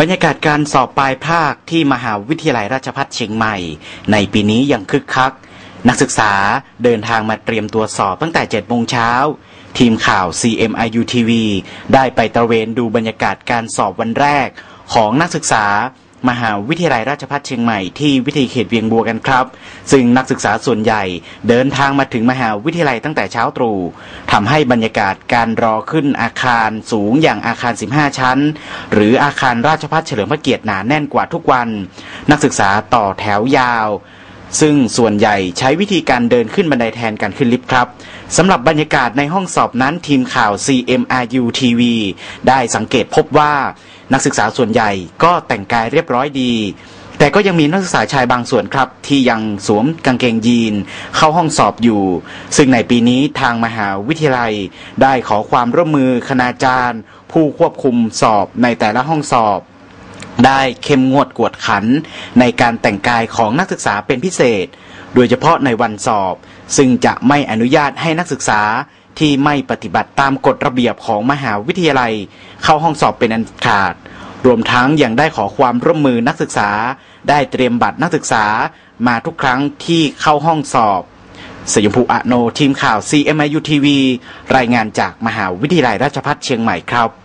บรรยากาศการสอบปลายภาคที่มหาวิทยาลัยราชภัฏเชียงใหม่ ในปีนี้ยังคึกคัก นักศึกษาเดินทางมาเตรียมตัวสอบตั้งแต่7โมงเช้า ทีมข่าว CMIU TV ได้ไปตระเวนดูบรรยากาศการสอบวันแรกของนักศึกษา มหาวิทยาลัยราชภัฏเชียงใหม่ที่วิทยาเขตเวียงบัวกันครับ ซึ่งนักศึกษาส่วนใหญ่เดินทางมาถึงมหาวิทยาลัยตั้งแต่เช้าตรู่ทำให้บรรยากาศการรอขึ้นอาคารสูงอย่างอาคาร 15 ชั้น หรืออาคารราชภัฏเฉลิมพระเกียรติหนาแน่นกว่าทุกวัน นักศึกษาต่อแถวยาว ซึ่งส่วนใหญ่ใช้วิธีการเดินขึ้นบันไดแทนการขึ้นลิฟต์ครับสำหรับบรรยากาศในห้องสอบนั้นทีมข่าว CMRU TV ได้สังเกตพบว่านักศึกษาส่วนใหญ่ก็แต่งกายเรียบร้อยดี แต่ก็ยังมีนักศึกษาชายบางส่วนครับ ที่ยังสวมกางเกงยีน เข้าห้องสอบอยู่ ซึ่งในปีนี้ทางมหาวิทยาลัย ได้ขอความร่วมมือคณาจารย์ ผู้ควบคุมสอบในแต่ละห้องสอบ ได้เข้มงวดกวดขันในการแต่งกายของนักศึกษาเป็นพิเศษ โดยเฉพาะในวันสอบ ซึ่งจะไม่อนุญาตให้นักศึกษาที่ไม่ปฏิบัติตามกฎระเบียบของมหาวิทยาลัย เข้าห้องสอบเป็นอันขาด รวมทั้งยังได้ขอความร่วมมือนักศึกษา ได้เตรียมบัตรนักศึกษามาทุกครั้งที่เข้าห้องสอบสยมภูอโนทีมข่าว CMIU TV รายงานจากมหาวิทยาลัยราชภัฏเชียงใหม่ครับ